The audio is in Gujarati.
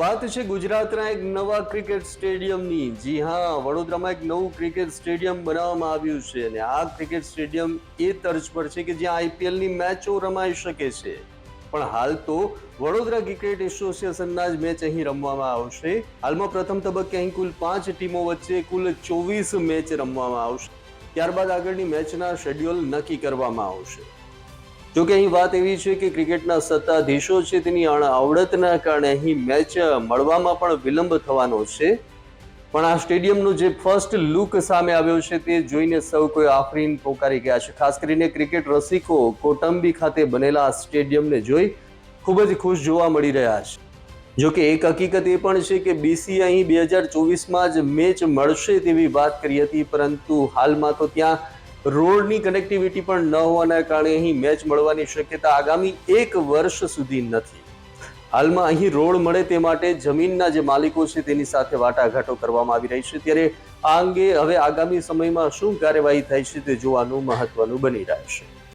વાત છે ગુજરાતના એક નવા ક્રિકેટ સ્ટેડિયમની. જી હા, વડોદરામાં એક નવું ક્રિકેટ સ્ટેડિયમ બનાવવામાં આવ્યું છે અને આ ક્રિકેટ સ્ટેડિયમ એ તર્જ પર છે કે જ્યાં આઈપીએલની મેચો રમાઈ શકે છે. પણ હાલ તો વડોદરા ક્રિકેટ એસોસિએશનના જ મેચ અહીં રમવામાં આવશે. હાલમાં પ્રથમ તબક્કે અહીં કુલ પાંચ ટીમો વચ્ચે કુલ ચોવીસ મેચ રમવામાં આવશે. ત્યારબાદ આગળની મેચના શેડ્યુલ નક્કી કરવામાં આવશે. જોકે અહીં વાત એવી છે કે ક્રિકેટના સત્તાધીશો છે, તેની આવડતના કારણે અહીં મેચ મળવામાં પણ વિલંબ થવાનો છે. પણ આ સ્ટેડિયમનો જે ફર્સ્ટ લુક સામે આવ્યો છે, તે જોઈને સૌ કોઈ આફરીન પોકારી ગયા છે. ખાસ કરીને ક્રિકેટ રસિકો કોટંબી ખાતે બનેલા સ્ટેડિયમને જોઈ ખૂબ જ ખુશ જોવા મળી રહ્યા છે. જોકે એક હકીકત એ પણ છે કે બીસી અહીં બે હજાર ચોવીસમાં જ મેચ મળશે તેવી વાત કરી હતી, પરંતુ હાલમાં તો ત્યાં રોડની કનેક્ટિવિટી પણ ન હોવાના કારણે અહીં મેચ મળવાની શક્યતા આગામી એક વર્ષ સુધી નથી. હાલમાં અહીં રોડ મળે તે માટે જમીનના જે માલિકો છે તેની સાથે વાટાઘાટો કરવામાં આવી રહી છે. ત્યારે આ અંગે હવે આગામી સમયમાં શું કાર્યવાહી થાય છે તે જોવાનું મહત્વનું બની રહેશે